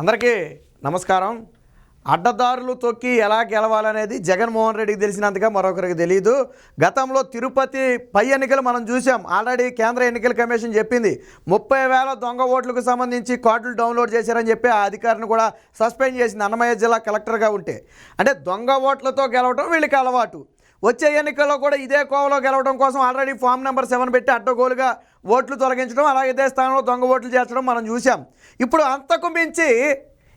అందరికీ నమస్కారం. అడ్డదారులు తొక్కి ఎలా గెలవాలనేది జగన్మోహన్ రెడ్డికి తెలిసినంతగా మరొకరికి తెలియదు గతంలో తిరుపతి పై ఎన్నికలు మనం చూసాం. ఆల్రెడీ కేంద్ర ఎన్నికల కమిషన్ చెప్పింది. ముప్పై వేల దొంగ ఓట్లకు సంబంధించి కార్డులు డౌన్లోడ్ చేశారని చెప్పి ఆ అధికారిని కూడా సస్పెండ్ చేసింది. అన్నమయ్య జిల్లా కలెక్టర్గా ఉంటే. అంటే దొంగ ఓట్లతో గెలవడం వీళ్ళకి అలవాటు. వచ్చే ఎన్నికల్లో కూడా ఇదే కోవలో గెలవడం కోసం ఆల్రెడీ ఫామ్ నెంబర్ సెవెన్ పెట్టి అడ్డగోలుగా ఓట్లు తొలగించడం అలాగే ఇదే స్థానంలో దొంగ ఓట్లు చేర్చడం మనం చూసాం ఇప్పుడు అంతకు మించి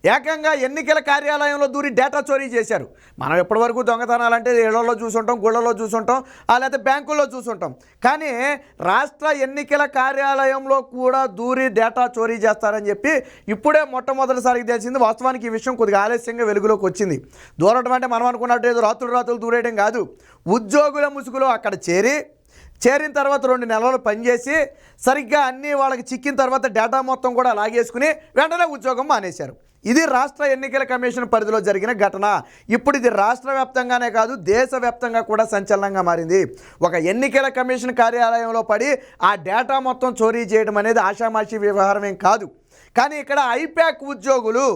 ఏకంగా ఎన్నికల కార్యాలయంలో దూరి డేటా చోరీ చేశారు. మనం ఎప్పటివరకు దొంగతనాలంటే ఇళ్ళలో చూసుంటాం గుళ్ళలో చూసుంటాం లేకపోతే బ్యాంకుల్లో చూసుంటాం. కానీ రాష్ట్ర ఎన్నికల కార్యాలయంలో కూడా దూరి డేటా చోరీ చేస్తారని చెప్పి ఇప్పుడే మొట్టమొదటిసారికి తెలిసింది. వాస్తవానికి ఈ విషయం కొద్దిగా ఆలస్యంగా వెలుగులోకి వచ్చింది. దూరటం అంటే మనం అనుకున్నట్టు ఏదో రాత్రులు రాత్రులు దూరేయడం కాదు. ఉద్యోగుల ముసుగులో అక్కడ చేరి చేరిన తర్వాత రెండు నెలలు పనిచేసి సరిగ్గా అన్నీ వాళ్ళకి చిక్కిన తర్వాత డేటా మొత్తం కూడా లాగేసుకుని వెంటనే ఉద్యోగం మానేశారు. ఇది రాష్ట్ర ఎన్నికల కమిషన్ పరిధిలో జరిగిన ఘటన. ఇప్పుడు ఇది రాష్ట్ర వ్యాప్తంగానే కాదు దేశవ్యాప్తంగా కూడా సంచలనంగా మారింది. ఒక ఎన్నికల కమిషన్ కార్యాలయంలో పడి ఆ డేటా మొత్తం చోరీ చేయడం అనేది ఆషామాషి వ్యవహారం ఏం కాదు. కానీ ఇక్కడ ఐప్యాక్ ఉద్యోగులు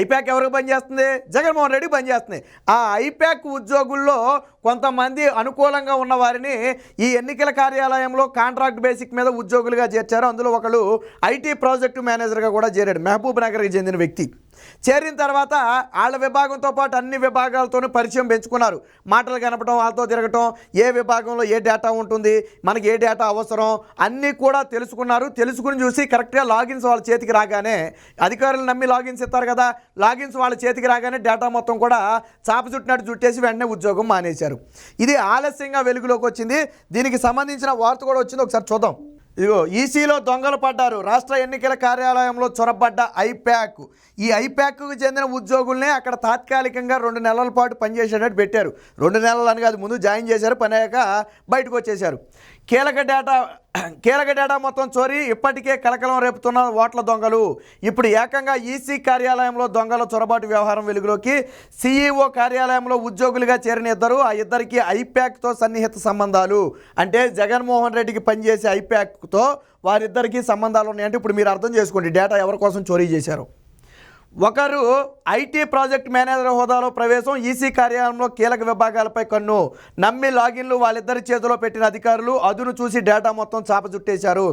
ఐప్యాక్ ఎవరికి పనిచేస్తుంది జగన్మోహన్ రెడ్డి పనిచేస్తుంది ఆ ఐప్యాక్ ఉద్యోగుల్లో కొంతమంది అనుకూలంగా ఉన్న వారిని ఈ ఎన్నికల కార్యాలయంలో కాంట్రాక్ట్ బేసిక్ మీద ఉద్యోగులుగా చేర్చారు. అందులో ఒకళ్ళు ఐటీ ప్రాజెక్టు మేనేజర్గా కూడా చేరాడు. మహబూబ్ నగర్కి చెందిన వ్యక్తి. చేరిన తర్వాత వాళ్ళ విభాగంతో పాటు అన్ని విభాగాలతోనూ పరిచయం పెంచుకున్నారు. మాటలు కనపడం వాళ్ళతో తిరగటం ఏ విభాగంలో ఏ డేటా ఉంటుంది మనకి ఏ డేటా అవసరం అన్నీ కూడా తెలుసుకున్నారు. తెలుసుకుని చూసి కరెక్ట్గా లాగిన్స్ వాళ్ళ చేతికి రాగానే అధికారులు నమ్మి లాగిన్స్ ఇస్తారు కదా లాగిన్స్ వాళ్ళ చేతికి రాగానే డేటా మొత్తం కూడా చాప చుట్టినట్టు చుట్టేసి వెంటనే ఉద్యోగం మానేశారు. ఇది ఆలస్యంగా వెలుగులోకి వచ్చింది. దీనికి సంబంధించిన వార్త కూడా వచ్చింది. ఒకసారి చూద్దాం. ఇదిగో ఈసీలో దొంగలు పడ్డారు. రాష్ట్ర ఎన్నికల కార్యాలయంలో చొరబడ్డ ఐప్యాక్ ఈ ఐప్యాక్కు చెందిన ఉద్యోగుల్నే అక్కడ తాత్కాలికంగా రెండు నెలల పాటు పనిచేసేటట్టు పెట్టారు. రెండు నెలలు అని కాదు ముందు జాయిన్ చేశారు పని అయ్యాక బయటకు వచ్చేశారు. కీలక డేటా కీలక డేటా మొత్తం చోరీ. ఇప్పటికే కలకలం రేపుతున్న ఓట్ల దొంగలు. ఇప్పుడు ఏకంగా ఈసీ కార్యాలయంలో దొంగల చొరబాటు వ్యవహారం వెలుగులోకి. సీఈఓ కార్యాలయంలో ఉద్యోగులుగా చేరిన ఇద్దరు ఆ ఇద్దరికి ఐప్యాక్తో సన్నిహిత సంబంధాలు. అంటే జగన్మోహన్ రెడ్డికి పనిచేసే ఐప్యాక్తో వారిద్దరికీ సంబంధాలు ఉన్నాయంటే ఇప్పుడు మీరు అర్థం చేసుకోండి డేటా ఎవరి కోసం చోరీ చేశారు? ఒకరు ఐటీ ప్రాజెక్ట్ మేనేజర్ హోదాలో ప్రవేశం ఈసీ కార్యాలయంలో కీలక విభాగాలపై కన్ను నమ్మి లాగిన్లు వాళ్ళిద్దరి చేతిలో పెట్టిన అధికారులు అదును చూసి డేటా మొత్తం చాప చుట్టేశారు.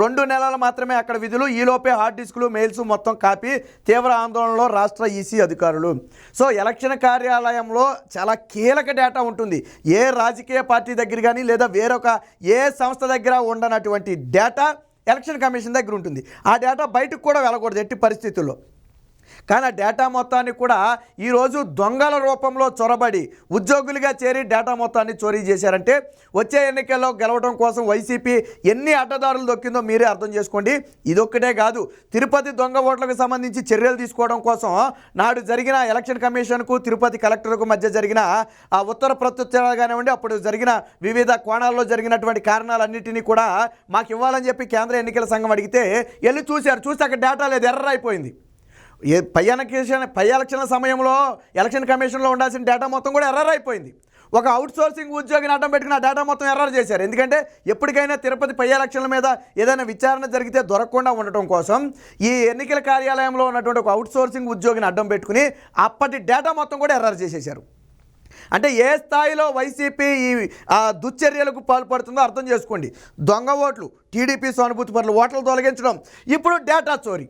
రెండు నెలలు మాత్రమే అక్కడ విధులు ఈలోపే హార్డ్ డిస్కులు మెయిల్స్ మొత్తం కాపీ తీవ్ర ఆందోళనలో రాష్ట్ర ఈసీ అధికారులు. సో ఎలక్షన్ కార్యాలయంలో చాలా కీలక డేటా ఉంటుంది. ఏ రాజకీయ పార్టీ దగ్గర కానీ లేదా వేరొక ఏ సంస్థ దగ్గర ఉండనటువంటి డేటా ఎలక్షన్ కమిషన్ దగ్గర ఉంటుంది. ఆ డేటా బయటకు కూడా వెళ్ళకూడదు ఎట్టి పరిస్థితుల్లో. కానీ ఆ డేటా మొత్తాన్ని కూడా ఈరోజు దొంగల రూపంలో చొరబడి ఉద్యోగులుగా చేరి డేటా మొత్తాన్ని చోరీ చేశారంటే వచ్చే ఎన్నికల్లో గెలవడం కోసం వైసీపీ ఎన్ని అడ్డదారులు దొక్కిందో మీరే అర్థం చేసుకోండి. ఇదొక్కటే కాదు తిరుపతి దొంగ ఓట్లకు సంబంధించి చర్యలు తీసుకోవడం కోసం నాడు జరిగిన ఎలక్షన్ కమిషన్కు తిరుపతి కలెక్టర్కు మధ్య జరిగిన ఆ ఉత్తర ప్రత్యుత్తరాలు కానివ్వండి అప్పుడు జరిగిన వివిధ కోణాల్లో జరిగినటువంటి కారణాలన్నింటినీ కూడా మాకు ఇవ్వాలని చెప్పి కేంద్ర ఎన్నికల సంఘం అడిగితే వెళ్ళి చూశారు చూస్తే అక్కడ డేటా లేదు ఎర్ర అయిపోయింది. ఏ పై ఎలక్షన్ పై ఎలక్షన్ల సమయంలో ఎలక్షన్ కమిషన్లో ఉండాల్సిన డేటా మొత్తం కూడా ఎర్రర్ అయిపోయింది. ఒక అవుట్ సోర్సింగ్ ఉద్యోగిని అడ్డం పెట్టుకుని ఆ డేటా మొత్తం ఎర్రర్ చేశారు. ఎందుకంటే ఎప్పటికైనా తిరుపతి పై ఎలక్షన్ల మీద ఏదైనా విచారణ జరిగితే దొరకకుండా ఉండటం కోసం ఈ ఎన్నికల కార్యాలయంలో ఉన్నటువంటి ఒక అవుట్ సోర్సింగ్ ఉద్యోగిని అడ్డం పెట్టుకుని అప్పటి డేటా మొత్తం కూడా ఎర్రర్ చేసేశారు. అంటే ఏ స్థాయిలో వైసీపీ ఈ దుశ్చర్యలకు పాల్పడుతుందో అర్థం చేసుకోండి. దొంగ ఓట్లు టీడీపీ సానుభూతి పట్ల ఓట్లు తొలగించడం ఇప్పుడు డేటా చోరీ.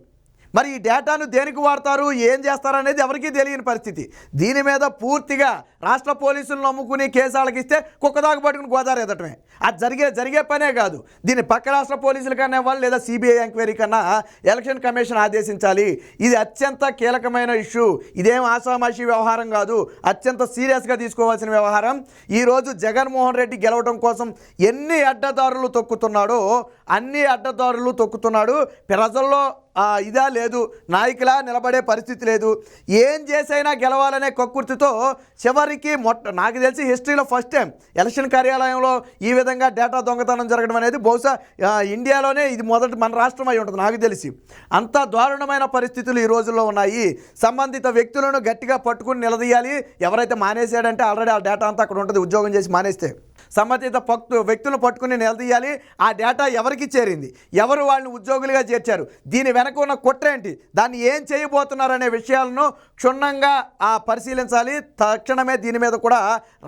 మరి ఈ డేటాను దేనికి వాడతారు? ఏం చేస్తారు అనేది ఎవరికీ తెలియని పరిస్థితి. దీని మీద పూర్తిగా రాష్ట్ర పోలీసులు నమ్ముకుని కేసాలకు ఇస్తే కుక్కదాకా పట్టుకుని గోదావరి ఎదటమే. అది జరిగే జరిగే పనే కాదు. దీన్ని పక్క రాష్ట్ర పోలీసుల కన్నా ఇవ్వాలి లేదా సిబిఐ ఎంక్వైరీ కన్నా ఎలక్షన్ కమిషన్ ఆదేశించాలి. ఇది అత్యంత కీలకమైన ఇష్యూ. ఇదేం ఆషామాషి వ్యవహారం కాదు. అత్యంత సీరియస్గా తీసుకోవాల్సిన వ్యవహారం. ఈరోజు జగన్మోహన్ రెడ్డి గెలవడం కోసం ఎన్ని అడ్డదారులు తొక్కుతున్నాడో అన్ని అడ్డదారులు తొక్కుతున్నాడు. ప్రజల్లో ఇదా లేదు. నాయకులా నిలబడే పరిస్థితి లేదు. ఏం చేసైనా గెలవాలనే కొక్కుర్తితో చివరికి మొట్ట నాకు తెలిసి హిస్టరీలో ఫస్ట్ టైం ఎలక్షన్ కార్యాలయంలో ఈ విధంగా డేటా దొంగతనం జరగడం అనేది బహుశా ఇండియాలోనే ఇది మొదటి మన రాష్ట్రం అయి ఉంటుంది నాకు తెలిసి. అంత దారుణమైన పరిస్థితులు ఈ రోజుల్లో ఉన్నాయి. సంబంధిత వ్యక్తులను గట్టిగా పట్టుకుని నిలదీయాలి. ఎవరైతే మానేశాడంటే ఆల్రెడీ ఆ డేటా అంతా అక్కడ ఉంటుంది. ఉద్యోగం చేసి మానేస్తే. సంబంధిత పక్తు వ్యక్తులను పట్టుకుని నిలదీయాలి. ఆ డేటా ఎవరికి చేరింది? ఎవరు వాళ్ళని ఉద్యోగులుగా చేర్చారు? దీని వెనక ఉన్న కుట్ర ఏంటి? దాన్ని ఏం చేయబోతున్నారనే విషయాలను క్షుణ్ణంగా ఆ పరిశీలించాలి. తక్షణమే దీని మీద కూడా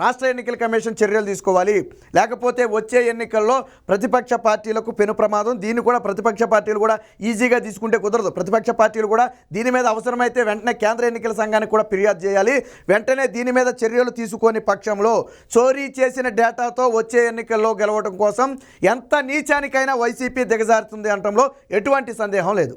రాష్ట్ర ఎన్నికల కమిషన్ చర్యలు తీసుకోవాలి. లేకపోతే వచ్చే ఎన్నికల్లో ప్రతిపక్ష పార్టీలకు పెను ప్రమాదం. దీన్ని కూడా ప్రతిపక్ష పార్టీలు కూడా ఈజీగా తీసుకుంటే కుదరదు. ప్రతిపక్ష పార్టీలు కూడా దీని మీద అవసరమైతే వెంటనే కేంద్ర ఎన్నికల సంఘానికి కూడా ఫిర్యాదు చేయాలి. వెంటనే దీని మీద చర్యలు తీసుకొని పక్షంలో చోరీ చేసిన డేటా డేటాతో వచ్చే ఎన్నికల్లో గెలవడం కోసం ఎంత నీచానికైనా వైసీపీ దిగజారుతుంది అనటంలో ఎటువంటి సందేహం లేదు.